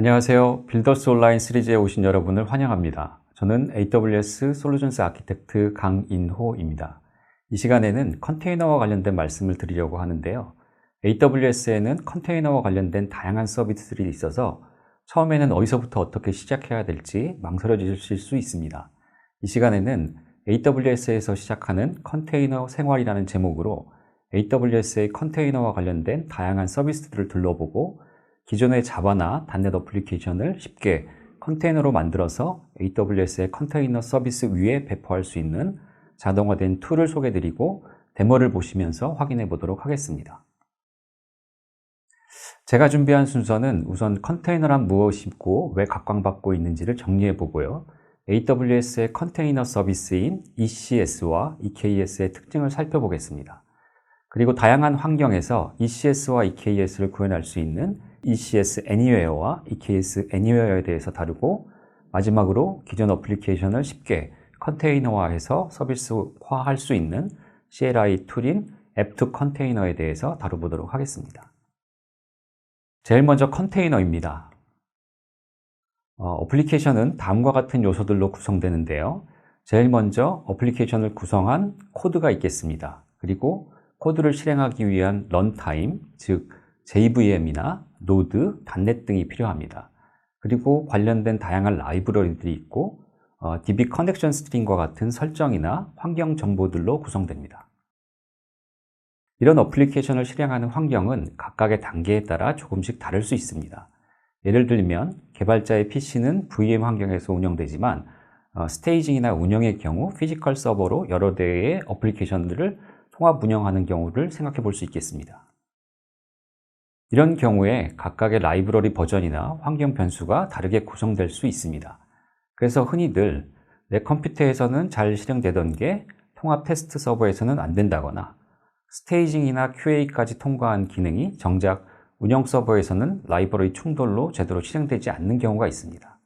안녕하세요. 빌더스 온라인 시리즈에 오신 여러분을 환영합니다. 저는 AWS 솔루션스 아키텍트 강인호입니다. 이 시간에는 컨테이너와 관련된 말씀을 드리려고 하는데요. AWS에는 컨테이너와 관련된 다양한 서비스들이 있어서 처음에는 어디서부터 어떻게 시작해야 될지 망설여지실 수 있습니다. 이 시간에는 AWS에서 시작하는 컨테이너 생활이라는 제목으로 AWS의 컨테이너와 관련된 다양한 서비스들을 둘러보고 기존의 자바나 단넷 어플리케이션을 쉽게 컨테이너로 만들어서 AWS의 컨테이너 서비스 위에 배포할 수 있는 자동화된 툴을 소개드리고 데모를 보시면서 확인해 보도록 하겠습니다. 제가 준비한 순서는 우선 컨테이너란 무엇이고 왜 각광받고 있는지를 정리해 보고요. AWS의 컨테이너 서비스인 ECS와 EKS의 특징을 살펴보겠습니다. 그리고 다양한 환경에서 ECS와 EKS를 구현할 수 있는 ECS Anywhere와 EKS Anywhere에 대해서 다루고 마지막으로 기존 어플리케이션을 쉽게 컨테이너화해서 서비스화할 수 있는 CLI 툴인 App2 컨테이너에 대해서 다뤄보도록 하겠습니다. 제일 먼저 컨테이너입니다. 어, 플리케이션은 다음과 같은 요소들로 구성되는데요. 제일 먼저 어플리케이션을 구성한 코드가 있겠습니다. 그리고 코드를 실행하기 위한 런타임, 즉 JVM이나 노드, 단넷 등이 필요합니다. 그리고 관련된 다양한 라이브러리들이 있고 어, DB 커넥션 스트링과 같은 설정이나 환경 정보들로 구성됩니다. 이런 어플리케이션을 실행하는 환경은 각각의 단계에 따라 조금씩 다를 수 있습니다. 예를 들면 개발자의 PC는 VM 환경에서 운영되지만 어, 스테이징이나 운영의 경우 피지컬 서버로 여러 대의 어플리케이션들을 통합 운영하는 경우를 생각해 볼 수 있겠습니다. 이런 경우에 각각의 라이브러리 버전이나 환경 변수가 다르게 구성될 수 있습니다. 그래서 흔히들 내 컴퓨터에서는 잘 실행되던 게 통합 테스트 서버에서는 안 된다거나 스테이징이나 QA까지 통과한 기능이 정작 운영 서버에서는 라이브러리 충돌로 제대로 실행되지 않는 경우가 있습니다.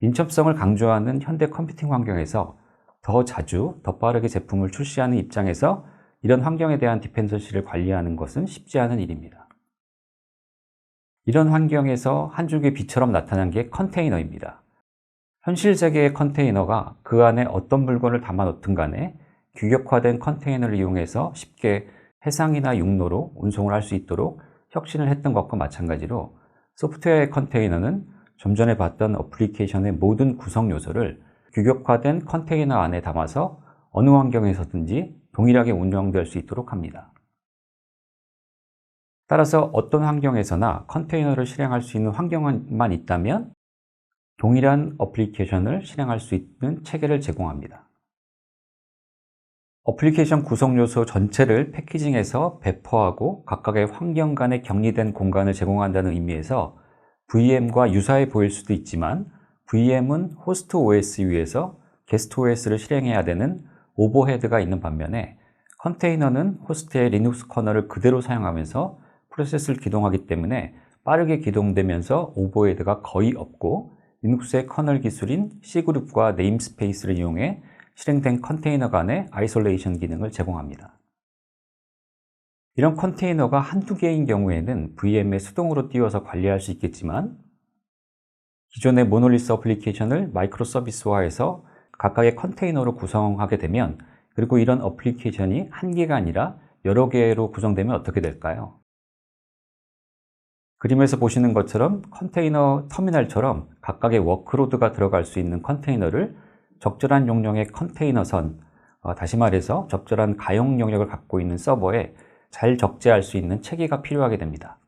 민첩성을 강조하는 현대 컴퓨팅 환경에서 더 자주, 더 빠르게 제품을 출시하는 입장에서 이런 환경에 대한 디펜던시를 관리하는 것은 쉽지 않은 일입니다. 이런 환경에서 한 줄기 빛처럼 나타난 게 컨테이너입니다. 현실 세계의 컨테이너가 그 안에 어떤 물건을 담아 놓든 간에 규격화된 컨테이너를 이용해서 쉽게 해상이나 육로로 운송을 할 수 있도록 혁신을 했던 것과 마찬가지로 소프트웨어의 컨테이너는 좀 전에 봤던 어플리케이션의 모든 구성 요소를 규격화된 컨테이너 안에 담아서 어느 환경에서든지 동일하게 운영될 수 있도록 합니다. 따라서 어떤 환경에서나 컨테이너를 실행할 수 있는 환경만 있다면 동일한 어플리케이션을 실행할 수 있는 체계를 제공합니다. 어플리케이션 구성 요소 전체를 패키징해서 배포하고 각각의 환경 간에 격리된 공간을 제공한다는 의미에서 VM과 유사해 보일 수도 있지만 VM은 호스트 OS 위에서 게스트 OS를 실행해야 되는 오버헤드가 있는 반면에 컨테이너는 호스트의 리눅스 커널을 그대로 사용하면서 프로세스를 기동하기 때문에 빠르게 기동되면서 오버헤드가 거의 없고 리눅스의 커널 기술인 C그룹과 네임스페이스를 이용해 실행된 컨테이너 간의 아이솔레이션 기능을 제공합니다. 이런 컨테이너가 한두 개인 경우에는 VM에 수동으로 띄워서 관리할 수 있겠지만 기존의 모노리스 어플리케이션을 마이크로 서비스화해서 각각의 컨테이너로 구성하게 되면 그리고 이런 어플리케이션이 한 개가 아니라 여러 개로 구성되면 어떻게 될까요? 그림에서 보시는 것처럼 컨테이너 터미널처럼 각각의 워크로드가 들어갈 수 있는 컨테이너를 적절한 용량의 컨테이너선, 어, 다시 말해서 적절한 가용 영역을 갖고 있는 서버에 잘 적재할 수 있는 체계가 필요하게 됩니다.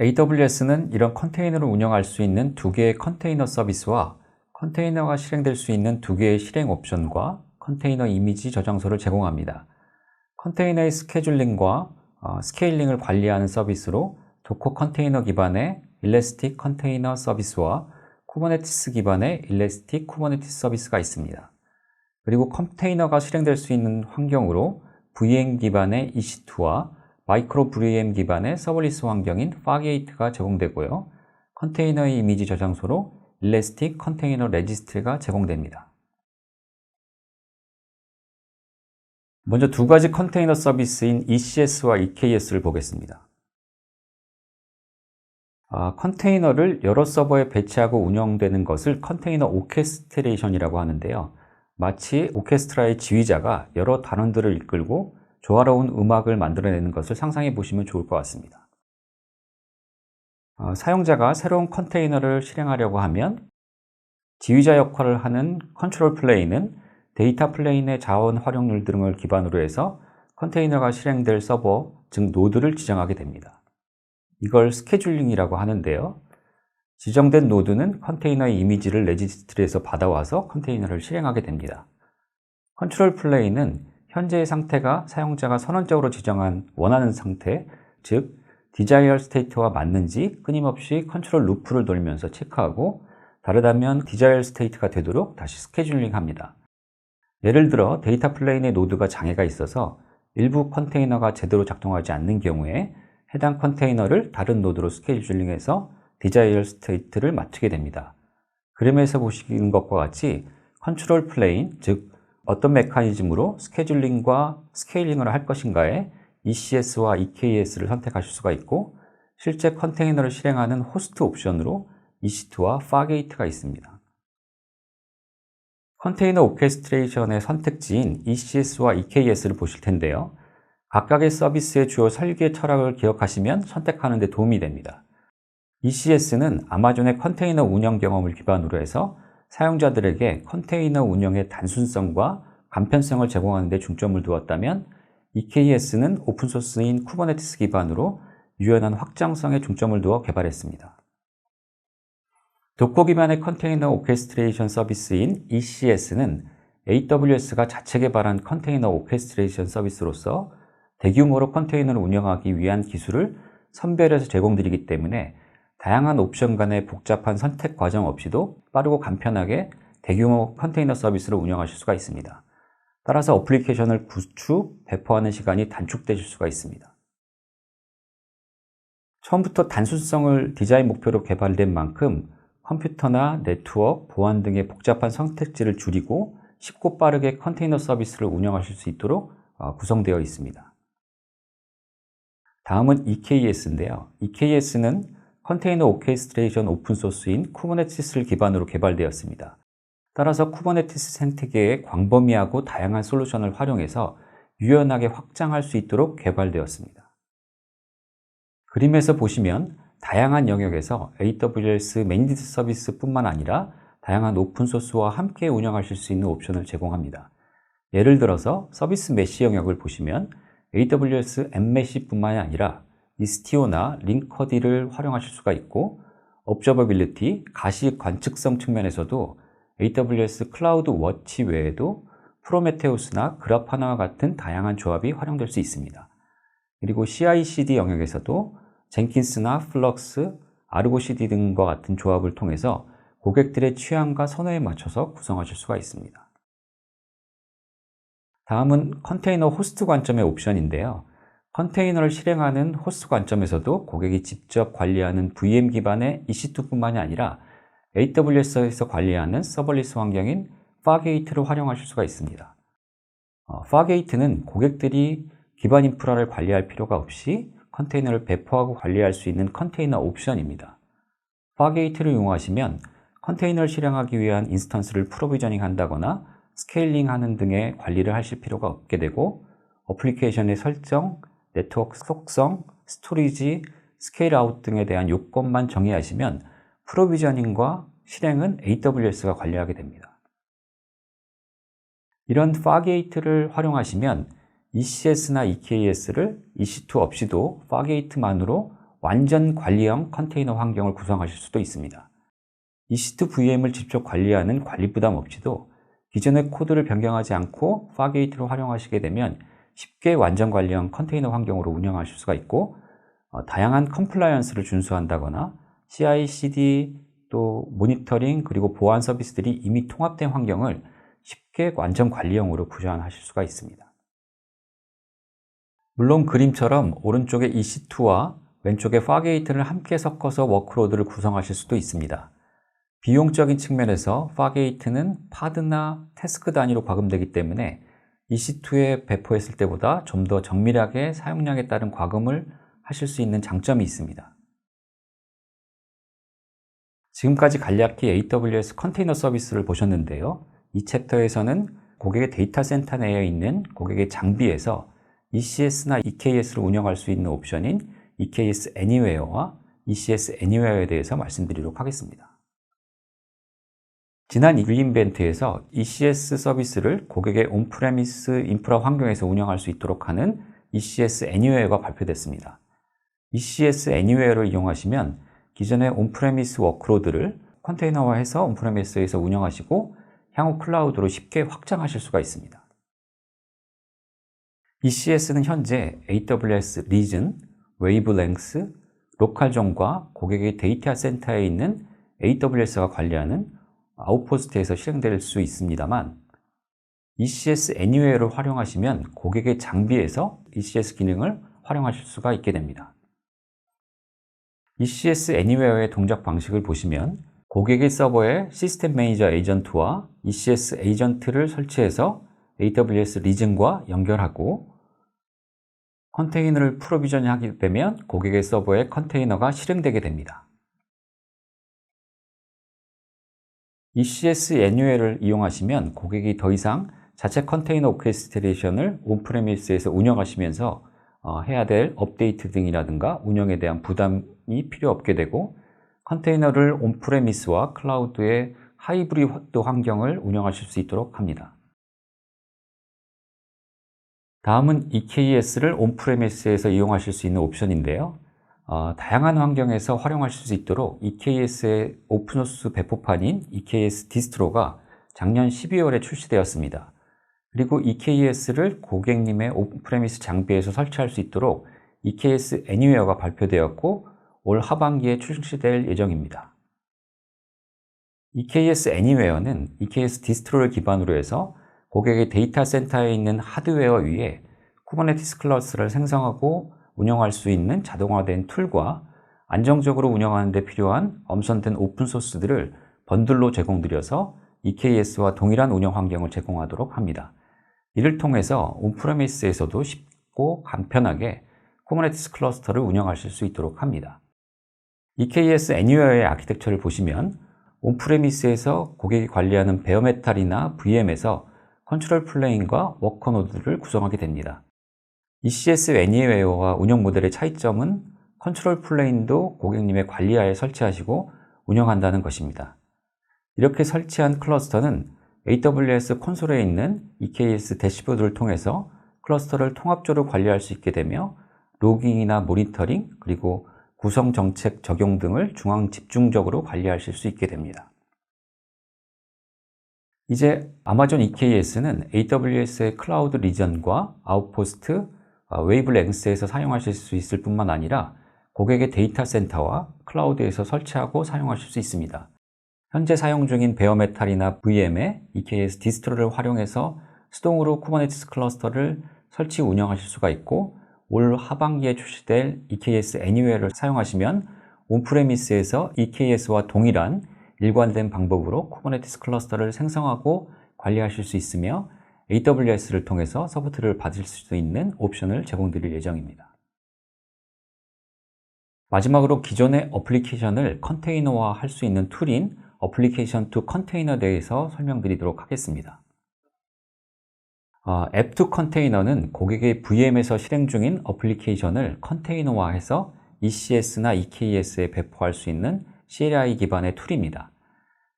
AWS는 이런 컨테이너를 운영할 수 있는 두 개의 컨테이너 서비스와 컨테이너가 실행될 수 있는 두 개의 실행 옵션과 컨테이너 이미지 저장소를 제공합니다. 컨테이너의 스케줄링과 어, 스케일링을 관리하는 서비스로 도커 컨테이너 기반의 일레스틱 컨테이너 서비스와 쿠버네티스 기반의 일레스틱 쿠버네티스 서비스가 있습니다. 그리고 컨테이너가 실행될 수 있는 환경으로 VM 기반의 EC2와 마이크로 VM 기반의 서버리스 환경인 파게이트가 제공되고요. 컨테이너의 이미지 저장소로 일레스틱 컨테이너 레지스트리가 제공됩니다. 먼저 두 가지 컨테이너 서비스인 ECS와 EKS를 보겠습니다. 아, 컨테이너를 여러 서버에 배치하고 운영되는 것을 컨테이너 오케스트레이션이라고 하는데요. 마치 오케스트라의 지휘자가 여러 단원들을 이끌고 조화로운 음악을 만들어내는 것을 상상해 보시면 좋을 것 같습니다. 어, 사용자가 새로운 컨테이너를 실행하려고 하면 지휘자 역할을 하는 컨트롤 플레인은 데이터 플레인의 자원 활용률 등을 기반으로 해서 컨테이너가 실행될 서버, 즉 노드를 지정하게 됩니다. 이걸 스케줄링이라고 하는데요. 지정된 노드는 컨테이너의 이미지를 레지스트리에서 받아와서 컨테이너를 실행하게 됩니다. 컨트롤 플레인은 현재의 상태가 사용자가 선언적으로 지정한 원하는 상태, 즉 디자이어 스테이트와 맞는지 끊임없이 컨트롤 루프를 돌면서 체크하고 다르다면 디자이어 스테이트가 되도록 다시 스케줄링 합니다. 예를 들어 데이터 플레인의 노드가 장애가 있어서 일부 컨테이너가 제대로 작동하지 않는 경우에 해당 컨테이너를 다른 노드로 스케줄링해서 디자이어 스테이트를 맞추게 됩니다. 그림에서 보시는 것과 같이 컨트롤 플레인, 즉 어떤 메커니즘으로 스케줄링과 스케일링을 할 것인가에 ECS와 EKS를 선택하실 수가 있고 실제 컨테이너를 실행하는 호스트 옵션으로 EC2와 파게이트가 있습니다. 컨테이너 오케스트레이션의 선택지인 ECS와 EKS를 보실 텐데요. 각각의 서비스의 주요 설계 철학을 기억하시면 선택하는 데 도움이 됩니다. ECS는 아마존의 컨테이너 운영 경험을 기반으로 해서 사용자들에게 컨테이너 운영의 단순성과 간편성을 제공하는 데 중점을 두었다면 EKS는 오픈소스인 쿠버네티스 기반으로 유연한 확장성에 중점을 두어 개발했습니다. 기반의 컨테이너 오케스트레이션 서비스인 ECS는 AWS가 자체 개발한 컨테이너 오케스트레이션 서비스로서 대규모로 컨테이너를 운영하기 위한 기술을 선별해서 제공드리기 때문에 다양한 옵션 간의 복잡한 선택 과정 없이도 빠르고 간편하게 대규모 컨테이너 서비스를 운영하실 수가 있습니다. 따라서 어플리케이션을 구축, 배포하는 시간이 단축되실 수가 있습니다. 처음부터 단순성을 디자인 목표로 개발된 만큼 컴퓨터나 네트워크, 보안 등의 복잡한 선택지를 줄이고 쉽고 빠르게 컨테이너 서비스를 운영하실 수 있도록 어, 구성되어 있습니다. 다음은 EKS인데요. EKS는 컨테이너 오케스트레이션 오픈소스인 쿠버네티스를 기반으로 개발되었습니다. 따라서 쿠버네티스 생태계의 광범위하고 다양한 솔루션을 활용해서 유연하게 확장할 수 있도록 개발되었습니다. 그림에서 보시면 다양한 영역에서 AWS 매니드 서비스뿐만 아니라 다양한 오픈소스와 함께 운영하실 수 있는 옵션을 제공합니다. 예를 들어서 서비스 메시 영역을 보시면 AWS 엠메시뿐만이 아니라 이스티오나 링커디를 활용하실 수가 있고 업저버빌리티, 가시 관측성 측면에서도 AWS 클라우드 워치 외에도 프로메테우스나 그라파나와 같은 다양한 조합이 활용될 수 있습니다. 그리고 CI/CD 영역에서도 젠킨스나 플럭스, 아르고 CD 등과 같은 조합을 통해서 고객들의 취향과 선호에 맞춰서 구성하실 수가 있습니다. 다음은 컨테이너 호스트 관점의 옵션인데요. 컨테이너를 실행하는 호스트 관점에서도 고객이 직접 관리하는 VM 기반의 EC2뿐만이 아니라 AWS에서 관리하는 서버리스 환경인 파게이트를 활용하실 수가 있습니다. 어, 파게이트는 고객들이 기반 인프라를 관리할 필요가 없이 컨테이너를 배포하고 관리할 수 있는 컨테이너 옵션입니다. 파게이트를 이용하시면 컨테이너를 실행하기 위한 인스턴스를 프로비저닝 한다거나 스케일링 하는 등의 관리를 하실 필요가 없게 되고 어플리케이션의 설정, 네트워크 속성, 스토리지, 스케일 아웃 등에 대한 요건만 정의하시면 프로비저닝과 실행은 AWS가 관리하게 됩니다. 이런 파게이트를 활용하시면 ECS나 EKS를 EC2 없이도 파게이트만으로 완전 관리형 컨테이너 환경을 구성하실 수도 있습니다. EC2 VM을 직접 관리하는 관리 부담 없이도 기존의 코드를 변경하지 않고 파게이트를 활용하시게 되면 쉽게 완전 관리형 컨테이너 환경으로 운영하실 수가 있고 어, 다양한 컴플라이언스를 준수한다거나 CI/CD 또 모니터링 그리고 보안 서비스들이 이미 통합된 환경을 쉽게 완전 관리형으로 구현하실 수가 있습니다. 물론 그림처럼 오른쪽에 EC2와 왼쪽에 파게이트를 함께 섞어서 워크로드를 구성하실 수도 있습니다. 비용적인 측면에서 파게이트는 파드나 태스크 단위로 과금되기 때문에 EC2에 배포했을 때보다 좀 더 정밀하게 사용량에 따른 과금을 하실 수 있는 장점이 있습니다. 지금까지 간략히 AWS 컨테이너 서비스를 보셨는데요. 이 챕터에서는 고객의 데이터 센터 내에 있는 고객의 장비에서 ECS나 EKS를 운영할 수 있는 옵션인 EKS Anywhere와 ECS Anywhere에 대해서 말씀드리도록 하겠습니다. 지난 리인벤트에서 ECS 서비스를 고객의 온프레미스 인프라 환경에서 운영할 수 있도록 하는 ECS Anywhere가 발표됐습니다. ECS Anywhere를 이용하시면 기존의 온프레미스 워크로드를 컨테이너화해서 온프레미스에서 운영하시고 향후 클라우드로 쉽게 확장하실 수가 있습니다. ECS는 현재 AWS 리즌, 웨이브랭스, 로컬존과 고객의 데이터 센터에 있는 AWS가 관리하는 아웃포스트에서 실행될 수 있습니다만 ECS Anywhere를 활용하시면 고객의 장비에서 ECS 기능을 활용하실 수가 있게 됩니다. ECS Anywhere의 동작 방식을 보시면 고객의 서버에 시스템 매니저 에이전트와 ECS 에이전트를 설치해서 AWS 리즌과 연결하고 컨테이너를 프로비전하게 되면 고객의 서버에 컨테이너가 실행되게 됩니다. ECS 애뉴얼을 이용하시면 고객이 더 이상 자체 컨테이너 오케스트레이션을 온프레미스에서 운영하시면서 어, 해야 될 업데이트 등이라든가 운영에 대한 부담이 필요 없게 되고 컨테이너를 온프레미스와 클라우드의 하이브리드 환경을 운영하실 수 있도록 합니다. 다음은 EKS를 온프레미스에서 이용하실 수 있는 옵션인데요. 어, 다양한 환경에서 활용하실 수 있도록 EKS의 오픈소스 배포판인 EKS 디스트로가 작년 12월에 출시되었습니다. 그리고 EKS를 고객님의 온프레미스 장비에서 설치할 수 있도록 EKS 애니웨어가 발표되었고 올 하반기에 출시될 예정입니다. EKS 애니웨어는 EKS 디스트로를 기반으로 해서 고객의 데이터 센터에 있는 하드웨어 위에 쿠버네티스 클러스를 생성하고 운영할 수 있는 자동화된 툴과 안정적으로 운영하는 데 필요한 엄선된 오픈소스들을 번들로 제공드려서 EKS와 동일한 운영 환경을 제공하도록 합니다. 이를 통해서 온프레미스에서도 쉽고 간편하게 쿠버네티스 클러스터를 운영하실 수 있도록 합니다. EKS 애니어의 아키텍처를 보시면 온프레미스에서 고객이 관리하는 베어메탈이나 VM에서 컨트롤 플레인과 워커 노드를 구성하게 됩니다. ECS 애니웨어와 운영 모델의 차이점은 컨트롤 플레인도 고객님의 관리하에 설치하시고 운영한다는 것입니다. 이렇게 설치한 클러스터는 AWS 콘솔에 있는 EKS 대시보드를 통해서 클러스터를 통합적으로 관리할 수 있게 되며 로깅이나 모니터링 그리고 구성 정책 적용 등을 중앙 집중적으로 관리하실 수 있게 됩니다. 이제 아마존 EKS는 AWS의 클라우드 리전과 아웃포스트, 웨이브랭스에서 사용하실 수 있을 뿐만 아니라 고객의 데이터 센터와 클라우드에서 설치하고 사용하실 수 있습니다. 현재 사용 중인 베어메탈이나 VM의 EKS 디스트로를 활용해서 수동으로 쿠버네티스 클러스터를 설치 운영하실 수가 있고 올 하반기에 출시될 EKS 애니웨어를 사용하시면 온프레미스에서 EKS와 동일한 일관된 방법으로 쿠버네티스 클러스터를 생성하고 관리하실 수 있으며 AWS를 통해서 서포트를 받을 수 있는 옵션을 제공드릴 예정입니다. 마지막으로 기존의 어플리케이션을 컨테이너화 할 수 있는 툴인 어플리케이션 투 컨테이너 대해서 설명드리도록 하겠습니다. 앱 투 컨테이너는 고객의 VM에서 실행 중인 어플리케이션을 컨테이너화해서 ECS나 EKS에 배포할 수 있는 CLI 기반의 툴입니다.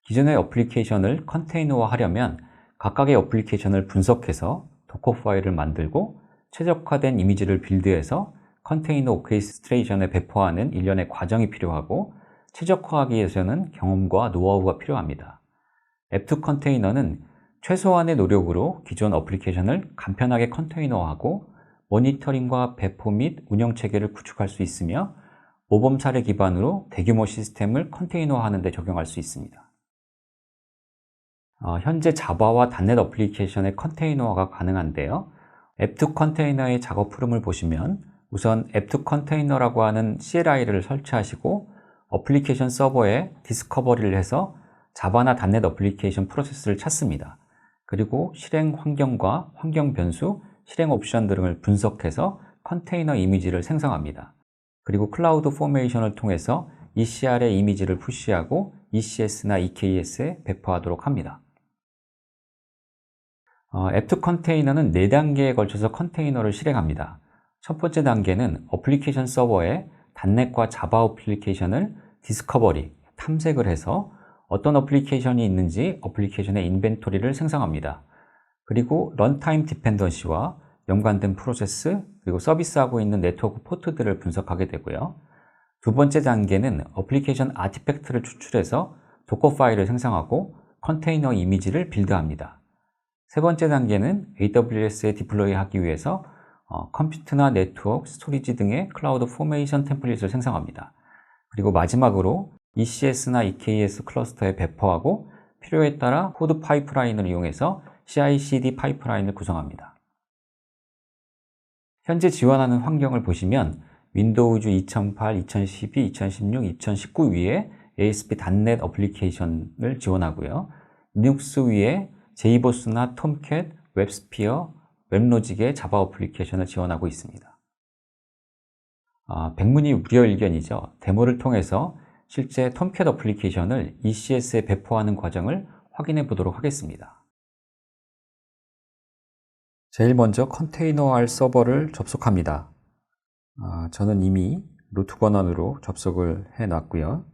기존의 어플리케이션을 컨테이너화 하려면 각각의 어플리케이션을 분석해서 도커 파일을 만들고 최적화된 이미지를 빌드해서 컨테이너 오케스트레이션에 배포하는 일련의 과정이 필요하고 최적화하기 위해서는 경험과 노하우가 필요합니다. 앱2 컨테이너는 최소한의 노력으로 기존 어플리케이션을 간편하게 컨테이너화하고 모니터링과 배포 및 운영 체계를 구축할 수 있으며 모범 사례 기반으로 대규모 시스템을 컨테이너화하는 데 적용할 수 있습니다. 어, 현재 자바와 단넷 어플리케이션의 컨테이너화가 가능한데요. 앱2 컨테이너의 작업 흐름을 보시면 우선 앱2 컨테이너라고 하는 CLI를 설치하시고 어플리케이션 서버에 디스커버리를 해서 자바나 단넷 어플리케이션 프로세스를 찾습니다. 그리고 실행 환경과 환경 변수, 실행 옵션 등을 분석해서 컨테이너 이미지를 생성합니다. 그리고 클라우드 포메이션을 통해서 ECR의 이미지를 푸시하고 ECS나 EKS에 배포하도록 합니다. 어, 앱2 컨테이너는 4단계에 걸쳐서 컨테이너를 실행합니다. 첫 번째 단계는 어플리케이션 서버에 단넷과 자바 어플리케이션을 디스커버리, 탐색을 해서 어떤 어플리케이션이 있는지 어플리케이션의 인벤토리를 생성합니다. 그리고 런타임 디펜던시와 연관된 프로세스, 그리고 서비스하고 있는 네트워크 포트들을 분석하게 되고요. 두 번째 단계는 어플리케이션 아티팩트를 추출해서 도커 파일을 생성하고 컨테이너 이미지를 빌드합니다. 세 번째 단계는 AWS에 디플로이 하기 위해서 어, 컴퓨터나 네트워크, 스토리지 등의 클라우드 포메이션 템플릿을 생성합니다. 그리고 마지막으로 ECS나 EKS 클러스터에 배포하고 필요에 따라 코드 파이프라인을 이용해서 CI/CD 파이프라인을 구성합니다. 현재 지원하는 환경을 보시면 윈도우즈 2008, 2012, 2016, 2019 위에 ASP.NET 어플리케이션을 지원하고요. 리눅스 위에 제이보스나 톰캣, 웹스피어, 웹로직의 자바 어플리케이션을 지원하고 있습니다. 아, 백문이 우려일견이죠. 데모를 통해서 실제 톰캣 어플리케이션을 ECS에 배포하는 과정을 확인해 보도록 하겠습니다. 제일 먼저 컨테이너R 서버를 접속합니다. 아, 저는 이미 루트 권한으로 접속을 해 놨고요.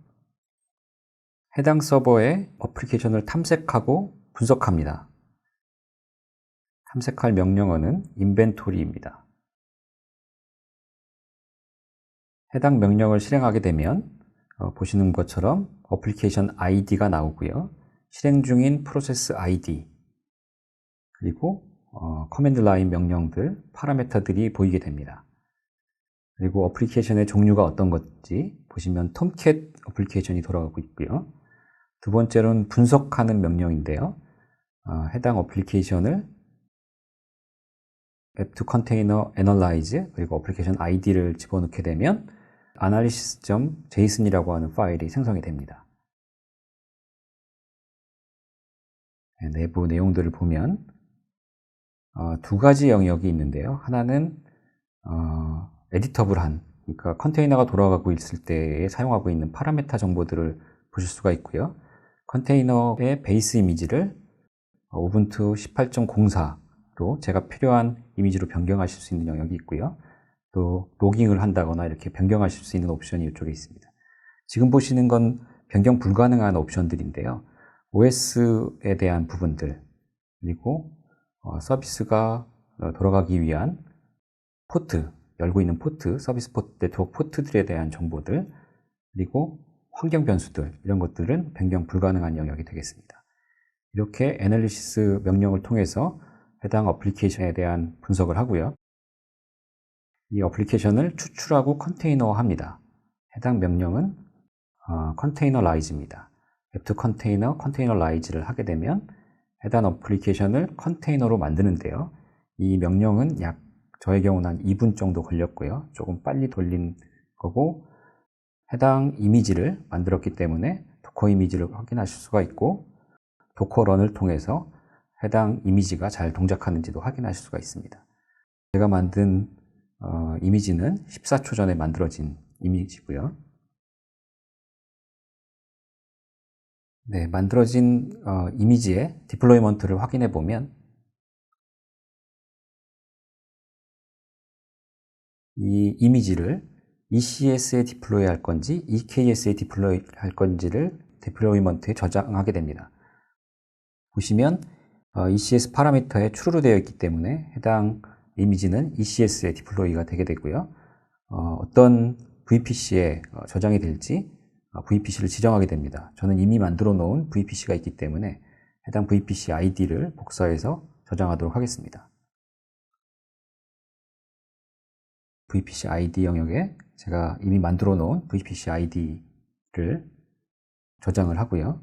해당 서버에 어플리케이션을 탐색하고 분석합니다. 탐색할 명령어는 inventory입니다. 해당 명령을 실행하게 되면 어, 보시는 것처럼 어플리케이션 ID가 나오고요. 실행 중인 프로세스 ID 그리고 어, 커맨드 라인 명령들, 파라메터들이 보이게 됩니다. 그리고 어플리케이션의 종류가 어떤 건지 보시면 톰캣 어플리케이션이 돌아가고 있고요. 두 번째로는 분석하는 명령인데요. 어, 해당 어플리케이션을 앱2 컨테이너 애널라이즈 그리고 어플리케이션 아이디를 집어넣게 되면 analysis.json이라고 하는 파일이 생성이 됩니다. 네, 내부 내용들을 보면 어, 두 가지 영역이 있는데요. 하나는 어, 에디터블한 그러니까 컨테이너가 돌아가고 있을 때에 사용하고 있는 파라메타 정보들을 보실 수가 있고요. 컨테이너의 베이스 이미지를 우분투 18.04로 제가 필요한 이미지로 변경하실 수 있는 영역이 있고요. 또 로깅을 한다거나 이렇게 변경하실 수 있는 옵션이 이쪽에 있습니다. 지금 보시는 건 변경 불가능한 옵션들인데요. OS에 대한 부분들 그리고 어, 서비스가 어, 돌아가기 위한 포트, 열고 있는 포트, 서비스 포트, 네트워크 포트들에 대한 정보들 그리고 환경 변수들 이런 것들은 변경 불가능한 영역이 되겠습니다. 이렇게 애널리시스 명령을 통해서 해당 어플리케이션에 대한 분석을 하고요. 이 어플리케이션을 추출하고 컨테이너화합니다. 해당 명령은 어, 컨테이너라이즈입니다. 앱2 컨테이너, 컨테이너라이즈를 하게 되면 해당 어플리케이션을 컨테이너로 만드는데요. 이 명령은 약 저의 경우는 한 2분 정도 걸렸고요. 조금 빨리 돌린 거고 해당 이미지를 만들었기 때문에 도커 이미지를 확인하실 수가 있고 도커 런을 통해서 해당 이미지가 잘 동작하는지도 확인하실 수가 있습니다. 제가 만든 어, 이미지는 14초 전에 만들어진 이미지고요. 네, 만들어진 어, 이미지의 디플로이먼트를 확인해 보면 이 이미지를 ECS에 디플로이 할 건지 EKS에 디플로이 할 건지를 디플로이먼트에 저장하게 됩니다. 보시면 어, ECS 파라미터에 추루로 되어 있기 때문에 해당 이미지는 ECS에 디플로이가 되게 되고요. 어, 떤 VPC에 어, 저장이 될지 어, VPC를 지정하게 됩니다. 저는 이미 만들어 놓은 VPC가 있기 때문에 해당 VPC ID를 복사해서 저장하도록 하겠습니다. VPC ID 영역에 제가 이미 만들어 놓은 VPC ID를 저장을 하고요.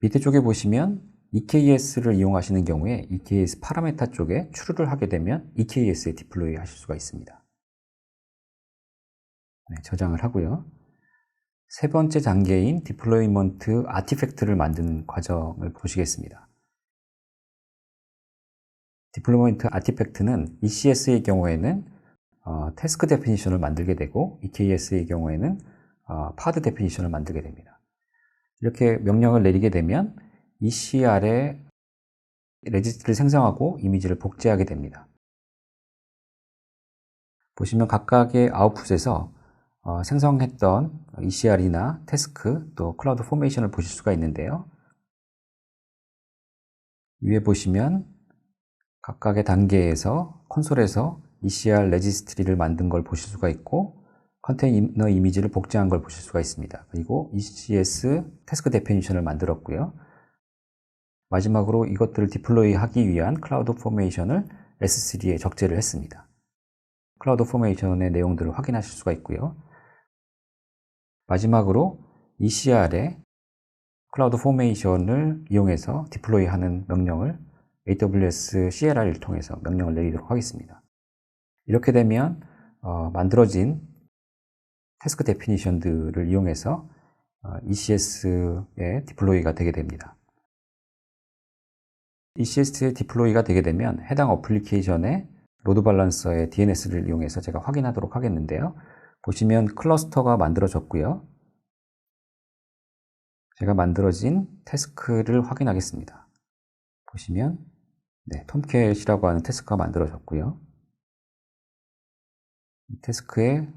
밑에 쪽에 보시면 EKS를 이용하시는 경우에 EKS 파라메타 쪽에 추루를 하게 되면 EKS에 디플로이 하실 수가 있습니다. 네, 저장을 하고요. 세 번째 단계인 디플로이먼트 아티팩트를 만드는 과정을 보시겠습니다. 디플로이먼트 아티팩트는 ECS의 경우에는 어, 태스크 데피니션을 만들게 되고 EKS의 경우에는 어, 파드 데피니션을 만들게 됩니다. 이렇게 명령을 내리게 되면 ECR에 레지스트를 생성하고 이미지를 복제하게 됩니다. 보시면 각각의 아웃풋에서 어, 생성했던 ECR이나 태스크 또 클라우드 포메이션을 보실 수가 있는데요. 위에 보시면 각각의 단계에서 콘솔에서 ECR 레지스트리를 만든 걸 보실 수가 있고 컨테이너 이미지를 복제한 걸 보실 수가 있습니다. 그리고 ECS 태스크 데피니션을 만들었고요. 마지막으로 이것들을 디플로이 하기 위한 클라우드 포메이션을 S3에 적재를 했습니다. 클라우드 포메이션의 내용들을 확인하실 수가 있고요. 마지막으로 ECR에 클라우드 포메이션을 이용해서 디플로이 하는 명령을 AWS CLR을 통해서 명령을 내리도록 하겠습니다. 이렇게 되면 어, 만들어진 태스크 데피니션들을 이용해서 어, ECS에 디플로이가 되게 됩니다. ECS에 디플로이가 되게 되면 해당 어플리케이션의 로드 밸런서의 DNS를 이용해서 제가 확인하도록 하겠는데요. 보시면 클러스터가 만들어졌고요. 제가 만들어진 태스크를 확인하겠습니다. 보시면 네, 톰캣이라고 하는 태스크가 만들어졌고요. 태스크의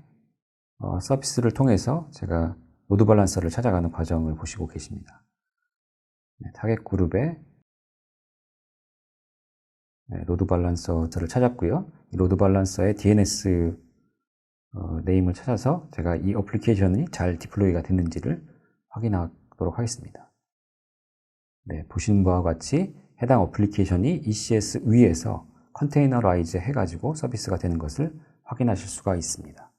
어, 서비스를 통해서 제가 로드 밸런서를 찾아가는 과정을 보시고 계십니다. 네, 타겟 그룹에 네, 로드 밸런서를 찾았고요. 이 로드 밸런서의 DNS 어, 네임을 찾아서 제가 이 어플리케이션이 잘 디플로이가 됐는지를 확인하도록 하겠습니다. 네, 보시는 바와 같이 해당 어플리케이션이 ECS 위에서 컨테이너라이즈 해가지고 서비스가 되는 것을 확인하실 수가 있습니다.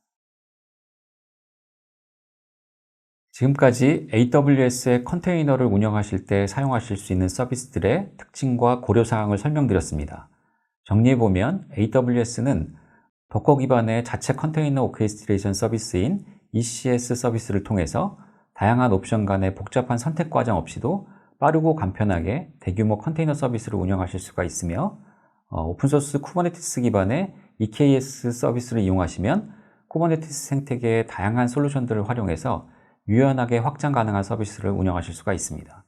지금까지 AWS의 컨테이너를 운영하실 때 사용하실 수 있는 서비스들의 특징과 고려사항을 설명드렸습니다. 정리해보면 AWS는 도커 기반의 자체 컨테이너 오케스트레이션 서비스인 ECS 서비스를 통해서 다양한 옵션 간의 복잡한 선택 과정 없이도 빠르고 간편하게 대규모 컨테이너 서비스를 운영하실 수가 있으며 어, 오픈소스 쿠버네티스 기반의 EKS 서비스를 이용하시면 쿠버네티스 생태계의 다양한 솔루션들을 활용해서 유연하게 확장 가능한 서비스를 운영하실 수가 있습니다.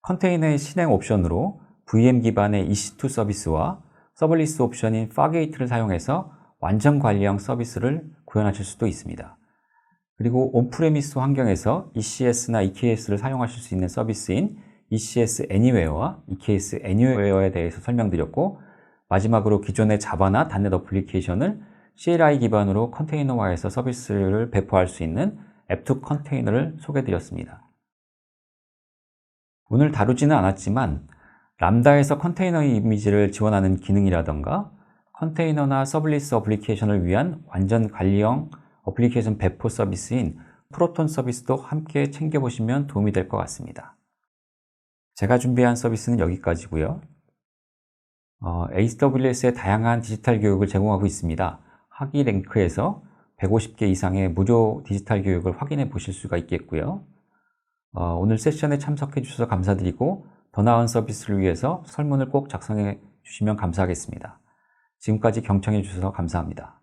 컨테이너의 실행 옵션으로 VM 기반의 EC2 서비스와 서블리스 옵션인 파게이트를 사용해서 완전 관리형 서비스를 구현하실 수도 있습니다. 그리고 온프레미스 환경에서 ECS나 EKS를 사용하실 수 있는 서비스인 ECS Anywhere와 EKS Anywhere에 대해서 설명드렸고 마지막으로 기존의 자바나 단넷 어플리케이션을 CLI 기반으로 컨테이너화해서 서비스를 배포할 수 있는 앱2 컨테이너를 소개드렸습니다. 오늘 다루지는 않았지만 람다에서 컨테이너 이미지를 지원하는 기능이라던가 컨테이너나 서블리스 어플리케이션을 위한 완전 관리형 어플리케이션 배포 서비스인 프로톤 서비스도 함께 챙겨보시면 도움이 될 것 같습니다. 제가 준비한 서비스는 여기까지고요. 어, AWS의 다양한 디지털 교육을 제공하고 있습니다. 하기 랭크에서 150개 이상의 무료 디지털 교육을 확인해 보실 수가 있겠고요. 어, 오늘 세션에 참석해 주셔서 감사드리고 더 나은 서비스를 위해서 설문을 꼭 작성해 주시면 감사하겠습니다. 지금까지 경청해 주셔서 감사합니다.